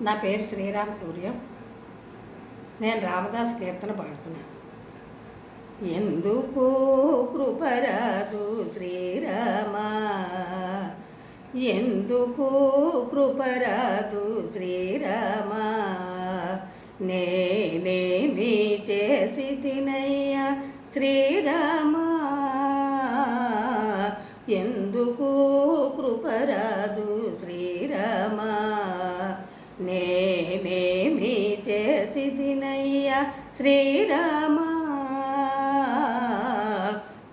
నా పేరు శ్రీరామ్ సూర్యం. నేను రామదాస్ కీర్తన పాడుతున్నా. ఎందుకు కృపరాదు శ్రీరామ? ఎందుకు కృపరాదు శ్రీరామా? నేనేమి చేసి తినయ్యా శ్రీరామ? ఎందుకు కృపరాదు శ్రీరామా? నేనేమి చేసి తినయ్యా శ్రీరామా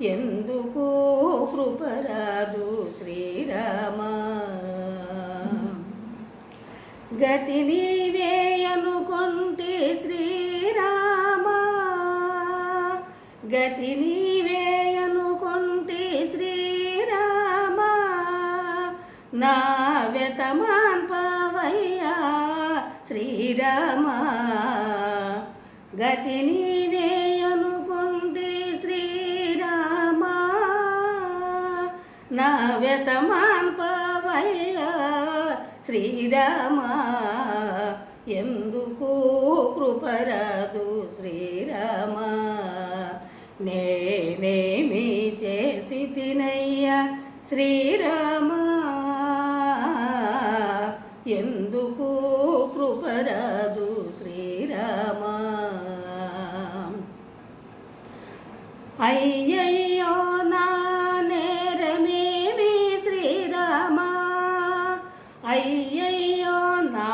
ఎందుకు కృపరాదు శ్రీరామా? గతి నీవే అనుకుంటే శ్రీరామా. గతి నీవే అనుకుంటే శ్రీరామా. నా వ్యతమాన్ శ్రీరామ గతి నీవే అనుకుంటే శ్రీరామ నా వ్యతమాన్ పవయ్యా శ్రీరామా ఎందుకు కృపరాదు శ్రీరామ? నేనేమి చేసి తినయ్యా శ్రీరామా? కృపరాదు శ్రీరామా అయ్యయ్యో నా నేరమేమి శ్రీరామా అయ్యయ్యో నా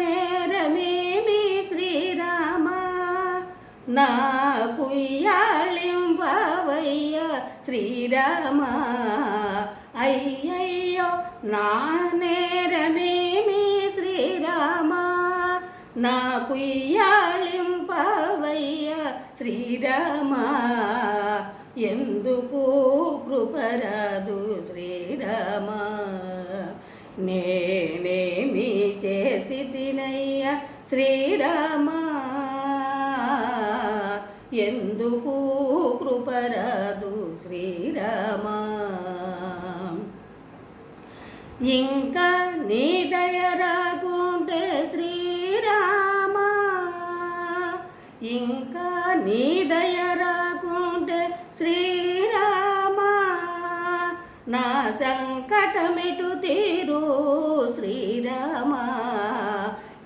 నేరమేమి శ్రీరామా నా కుయ్యాళింపవయ్య శ్రీరామా అయ్యయ్యో నా నేరమేమి నా కుయ్యాళింపవయ్య శ్రీరామా. ఎందుకు కృపరాదు శ్రీరామా? నేనేమి చేసి తినయ్యా శ్రీరామా? ఎందుకు కృపరాదు శ్రీరామా? ఇంకా నీ దయ రాకుంటే శ్రీ ఇంకా నీ దయ రాకుంటే శ్రీరామా నా సంకటమిటు తీరు శ్రీరామా.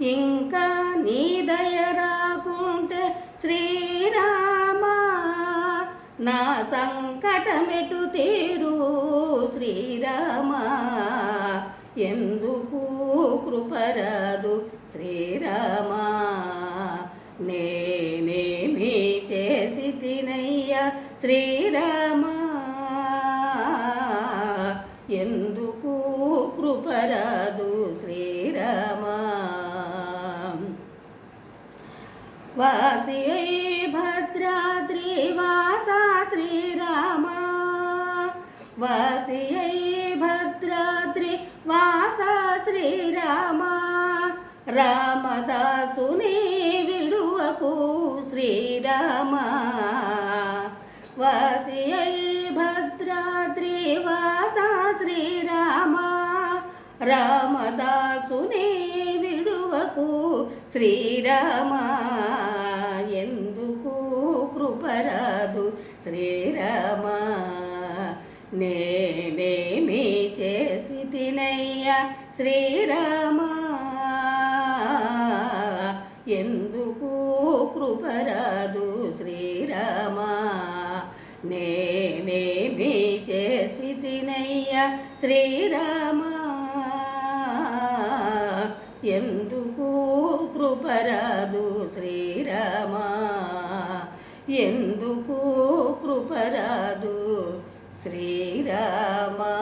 ఇంకా నీ దయ రాకుంటే శ్రీరామా నా సంకటమిటు తీరు శ్రీరామా. ఎందుకు కృపరాదు శ్రీరామా? నే శ్రీరామ. ఎందుకు కృపరాదు శ్రీరామ? వాసి భద్రాద్రి వాస శ్రీరామ. వాసి భద్రాద్రి వాస శ్రీరామ. రామదాసుని విడువకు శ్రీరామా. వాసి భద్రాద్రి వాసా శ్రీరామా రామదాసుని విడువకు శ్రీరామా ఎందుకు కృపరాదు శ్రీరామా నేనేమి చేసి తినయ్యా శ్రీరామా ఎందుకు కృపరాదు నేనేమి చేసి తినయ్యా శ్రీరామా ఎందుకు కృపరాదు శ్రీరామా? ఎందుకు కృపరాదు శ్రీరామా?